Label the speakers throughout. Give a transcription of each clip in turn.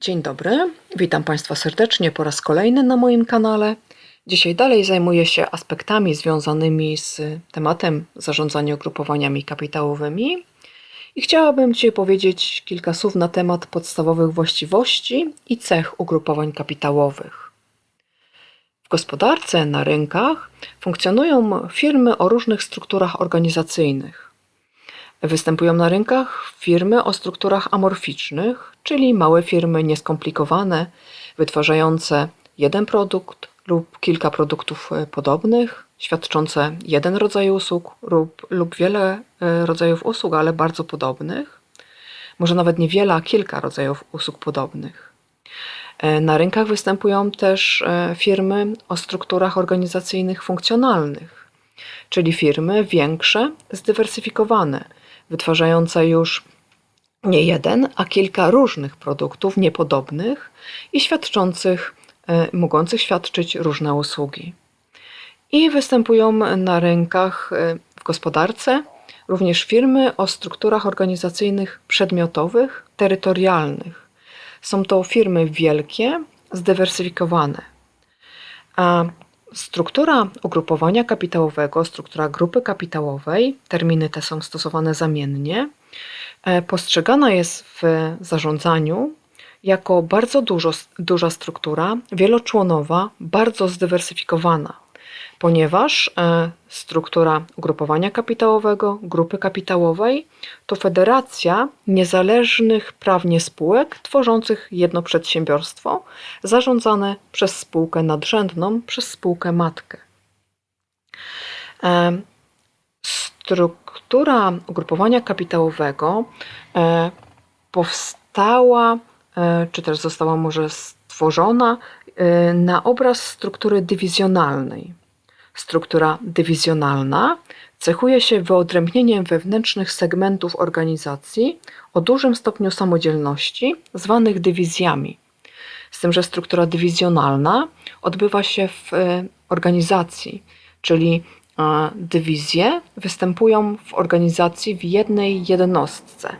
Speaker 1: Dzień dobry, witam Państwa serdecznie po raz kolejny na moim kanale. Dzisiaj dalej zajmuję się aspektami związanymi z tematem zarządzania ugrupowaniami kapitałowymi i chciałabym dzisiaj powiedzieć kilka słów na temat podstawowych właściwości i cech ugrupowań kapitałowych. W gospodarce, na rynkach funkcjonują firmy o różnych strukturach organizacyjnych. Występują na rynkach firmy o strukturach amorficznych, czyli małe firmy nieskomplikowane, wytwarzające jeden produkt lub kilka produktów e, podobnych, świadczące jeden rodzaj usług lub, lub wiele e, rodzajów usług, ale bardzo podobnych. Może nawet nie wiele, a kilka rodzajów usług podobnych. E, Na rynkach występują też firmy o strukturach organizacyjnych funkcjonalnych, czyli firmy większe, zdywersyfikowane, wytwarzające już nie jeden, a kilka różnych produktów niepodobnych i świadczących, e, mogących świadczyć różne usługi. I występują na rynkach e, w gospodarce również firmy o strukturach organizacyjnych przedmiotowych, terytorialnych. Są to firmy wielkie, zdywersyfikowane. A struktura ugrupowania kapitałowego, struktura grupy kapitałowej, terminy te są stosowane zamiennie, e, postrzegana jest w zarządzaniu jako bardzo dużo, duża struktura, wieloczłonowa, bardzo zdywersyfikowana, ponieważ e, struktura ugrupowania kapitałowego, grupy kapitałowej to federacja niezależnych prawnie spółek tworzących jedno przedsiębiorstwo, zarządzane przez spółkę nadrzędną, przez spółkę matkę. E, Struktura ugrupowania kapitałowego e, powstała, czy też została może stworzona e, na obraz struktury dywizjonalnej. Struktura dywizjonalna cechuje się wyodrębnieniem wewnętrznych segmentów organizacji o dużym stopniu samodzielności, zwanych dywizjami. Z tym, że struktura dywizjonalna odbywa się w e, organizacji, czyli e, dywizje występują w organizacji w jednej jednostce.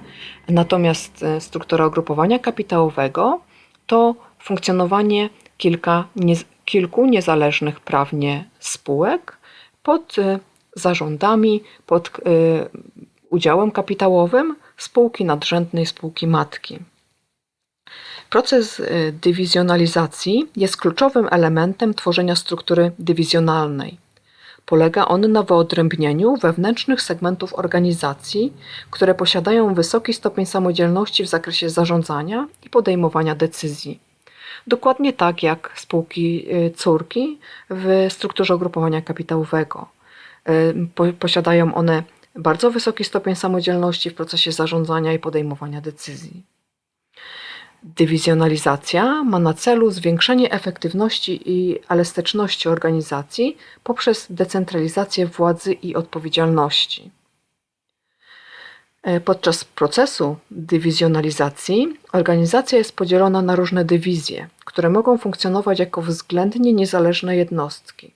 Speaker 1: Natomiast struktura ugrupowania kapitałowego to funkcjonowanie kilka, nie, kilku niezależnych prawnie spółek pod y, zarządami, pod y, udziałem kapitałowym spółki nadrzędnej, spółki matki. Proces y, dywizjonalizacji jest kluczowym elementem tworzenia struktury dywizjonalnej. Polega on na wyodrębnieniu wewnętrznych segmentów organizacji, które posiadają wysoki stopień samodzielności w zakresie zarządzania i podejmowania decyzji. Dokładnie tak jak spółki y, córki w strukturze ugrupowania kapitałowego. Y, posiadają one bardzo wysoki stopień samodzielności w procesie zarządzania i podejmowania decyzji. Dywizjonalizacja ma na celu zwiększenie efektywności i elastyczności organizacji poprzez decentralizację władzy i odpowiedzialności. E, podczas procesu dywizjonalizacji organizacja jest podzielona na różne dywizje, które mogą funkcjonować jako względnie niezależne jednostki.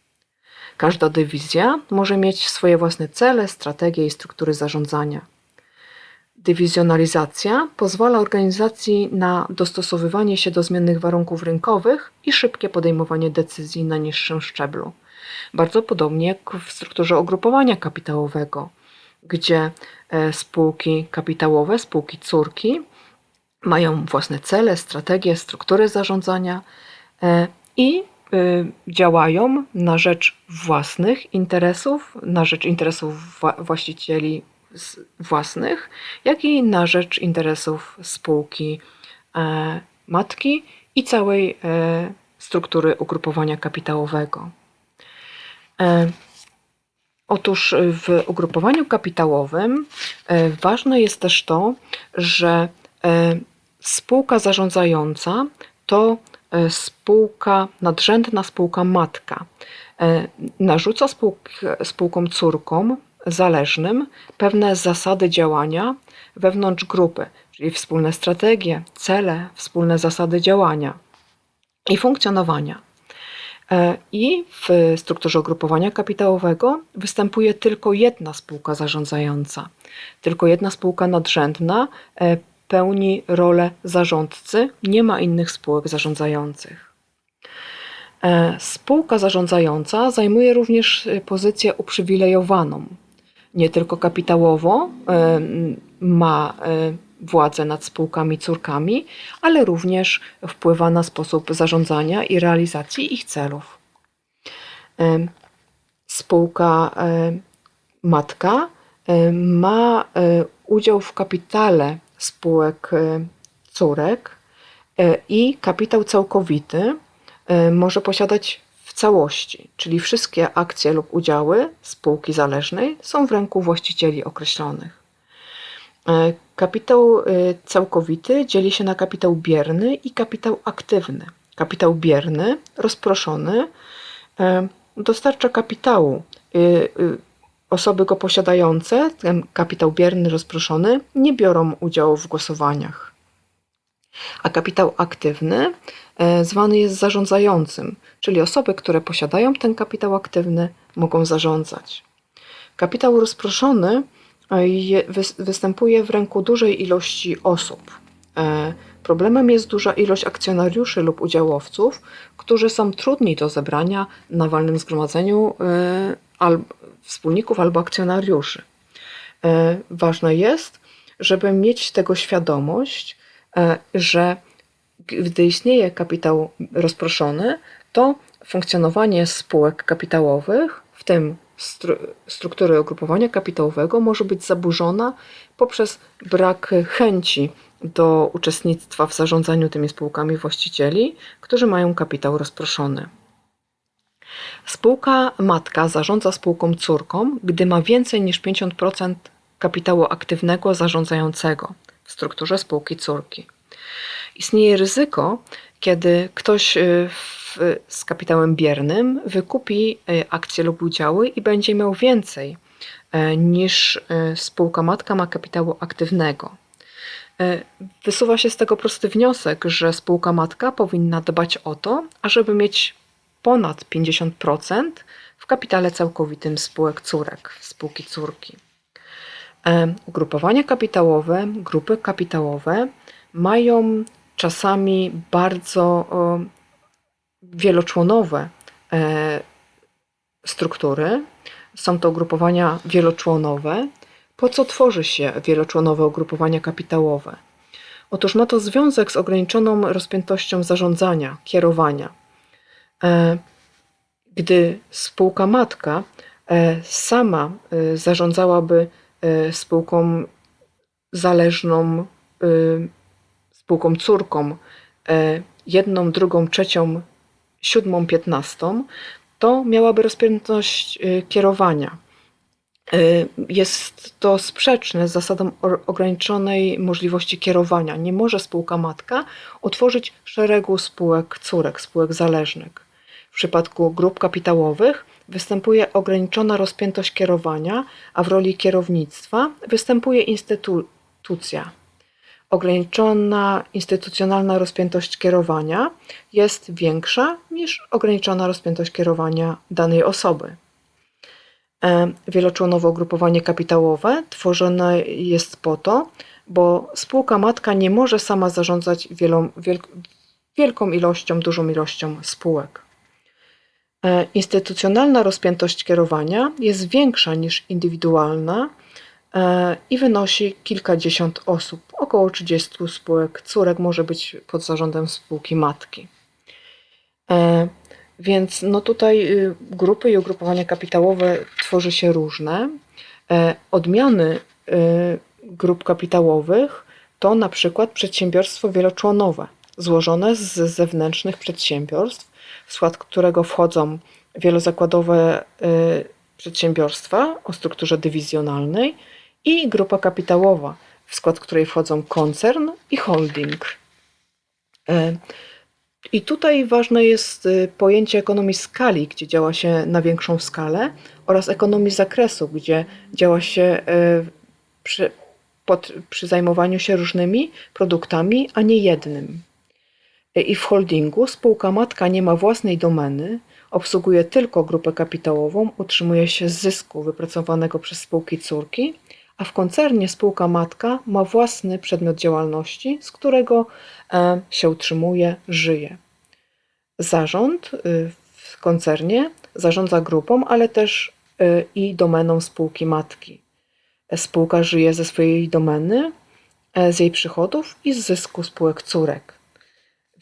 Speaker 1: Każda dywizja może mieć swoje własne cele, strategie i struktury zarządzania. Dywizjonalizacja pozwala organizacji na dostosowywanie się do zmiennych warunków rynkowych i szybkie podejmowanie decyzji na niższym szczeblu. Bardzo podobnie jak w strukturze ogrupowania kapitałowego, gdzie e, spółki kapitałowe, spółki córki mają własne cele, strategie, struktury zarządzania e, i e, działają na rzecz własnych interesów, na rzecz interesów właścicieli własnych, jak i na rzecz interesów spółki e, matki i całej e, struktury ugrupowania kapitałowego. E, otóż w ugrupowaniu kapitałowym ważne jest też to, że spółka zarządzająca to spółka nadrzędna, spółka matka. Narzuca spółkom córkom zależnym pewne zasady działania wewnątrz grupy, czyli wspólne strategie, cele, wspólne zasady działania i funkcjonowania. E, I w strukturze ugrupowania kapitałowego występuje tylko jedna spółka zarządzająca, tylko jedna spółka nadrzędna, e, pełni rolę zarządcy, nie ma innych spółek zarządzających. E, Spółka zarządzająca zajmuje również pozycję uprzywilejowaną. Nie tylko kapitałowo e, ma e, władzę nad spółkami córkami, ale również wpływa na sposób zarządzania i realizacji ich celów. E, Spółka matka ma udział w kapitale spółek córek i kapitał całkowity może posiadać całości, czyli wszystkie akcje lub udziały spółki zależnej są w ręku właścicieli określonych. E, Kapitał e, całkowity dzieli się na kapitał bierny i kapitał aktywny. Kapitał bierny, rozproszony, e, dostarcza kapitału. Osoby go posiadające, ten kapitał bierny, rozproszony, nie biorą udziału w głosowaniach. A kapitał aktywny e, zwany jest zarządzającym, czyli osoby, które posiadają ten kapitał aktywny, mogą zarządzać. Kapitał rozproszony e, je- wys- występuje w ręku dużej ilości osób. E, Problemem jest duża ilość akcjonariuszy lub udziałowców, którzy są trudni do zebrania na walnym zgromadzeniu wspólników albo akcjonariuszy. Ważne jest, żeby mieć tego świadomość, że gdy istnieje kapitał rozproszony, to funkcjonowanie spółek kapitałowych, w tym stru- struktury ugrupowania kapitałowego, może być zaburzona poprzez brak chęci do uczestnictwa w zarządzaniu tymi spółkami właścicieli, którzy mają kapitał rozproszony. Spółka matka zarządza spółką córką, gdy ma więcej niż 50% kapitału aktywnego zarządzającego w strukturze spółki córki. Istnieje ryzyko, kiedy ktoś y, w, z kapitałem biernym wykupi y, akcje lub udziały i będzie miał więcej y, niż spółka matka ma kapitału aktywnego. Wysuwa się z tego prosty wniosek, że spółka matka powinna dbać o to, ażeby mieć ponad 50% w kapitale całkowitym spółek córek, spółki córki. E, Ugrupowania kapitałowe, grupy kapitałowe mają czasami bardzo wieloczłonowe e, struktury. Są to ugrupowania wieloczłonowe. Po co tworzy się wieloczłonowe ugrupowania kapitałowe? Otóż ma to związek z ograniczoną rozpiętością zarządzania, kierowania. E, Gdy spółka matka sama zarządzałaby spółką zależną, e, spółką córką, e, jedną, drugą, trzecią, siódmą, piętnastą, to miałaby rozpiętość kierowania. Jest to sprzeczne z zasadą ograniczonej możliwości kierowania. Nie może spółka matka utworzyć szeregu spółek córek, spółek zależnych. W przypadku grup kapitałowych występuje ograniczona rozpiętość kierowania, a w roli kierownictwa występuje instytucja. Ograniczona instytucjonalna rozpiętość kierowania jest większa niż ograniczona rozpiętość kierowania danej osoby. E, Wieloczłonowe ugrupowanie kapitałowe tworzone jest po to, bo spółka matka nie może sama zarządzać wielą, wielk, wielką ilością, dużą ilością spółek. E, Instytucjonalna rozpiętość kierowania jest większa niż indywidualna e, i wynosi kilkadziesiąt osób. Około 30 spółek córek może być pod zarządem spółki matki. E, Więc no tutaj y, grupy i ugrupowania kapitałowe tworzy się różne. Odmiany y, grup kapitałowych to na przykład przedsiębiorstwo wieloczłonowe, złożone z zewnętrznych przedsiębiorstw, w skład którego wchodzą wielozakładowe y, przedsiębiorstwa o strukturze dywizjonalnej i grupa kapitałowa, w skład której wchodzą koncern i holding. E, I tutaj ważne jest y, pojęcie ekonomii skali, gdzie działa się na większą skalę, oraz ekonomii zakresu, gdzie działa się y, przy, pod, przy zajmowaniu się różnymi produktami, a nie jednym. I w holdingu spółka matka nie ma własnej domeny, obsługuje tylko grupę kapitałową, utrzymuje się z zysku wypracowanego przez spółki córki, a w koncernie spółka matka ma własny przedmiot działalności, z którego e, się utrzymuje, żyje. Zarząd y, w koncernie zarządza grupą, ale też y, i domeną spółki matki. Spółka żyje ze swojej domeny, e, z jej przychodów i z zysku spółek córek.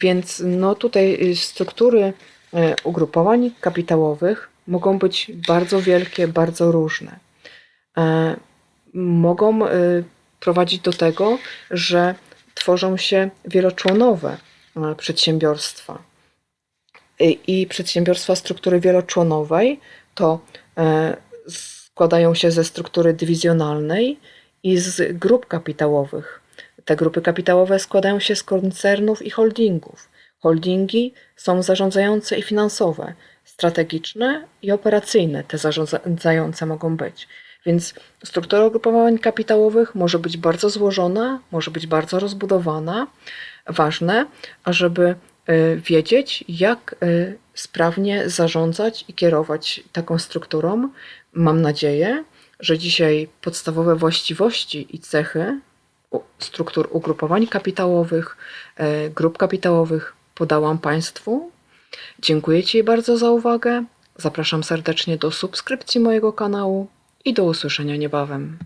Speaker 1: Więc no tutaj y, struktury e, ugrupowań kapitałowych mogą być bardzo wielkie, bardzo różne. E, Mogą e, prowadzić do tego, że tworzą się wieloczłonowe e, przedsiębiorstwa. I i przedsiębiorstwa struktury wieloczłonowej to e, składają się ze struktury dywizjonalnej i z grup kapitałowych. Te grupy kapitałowe składają się z koncernów i holdingów. Holdingi są zarządzające i finansowe, strategiczne i operacyjne. Te zarządzające mogą być. Więc struktura ugrupowań kapitałowych może być bardzo złożona, może być bardzo rozbudowana. Ważne, ażeby y, wiedzieć, jak y, sprawnie zarządzać i kierować taką strukturą. Mam nadzieję, że dzisiaj podstawowe właściwości i cechy struktur ugrupowań kapitałowych, e, grup kapitałowych podałam Państwu. Dziękuję Ci bardzo za uwagę. Zapraszam serdecznie do subskrypcji mojego kanału i do usłyszenia niebawem.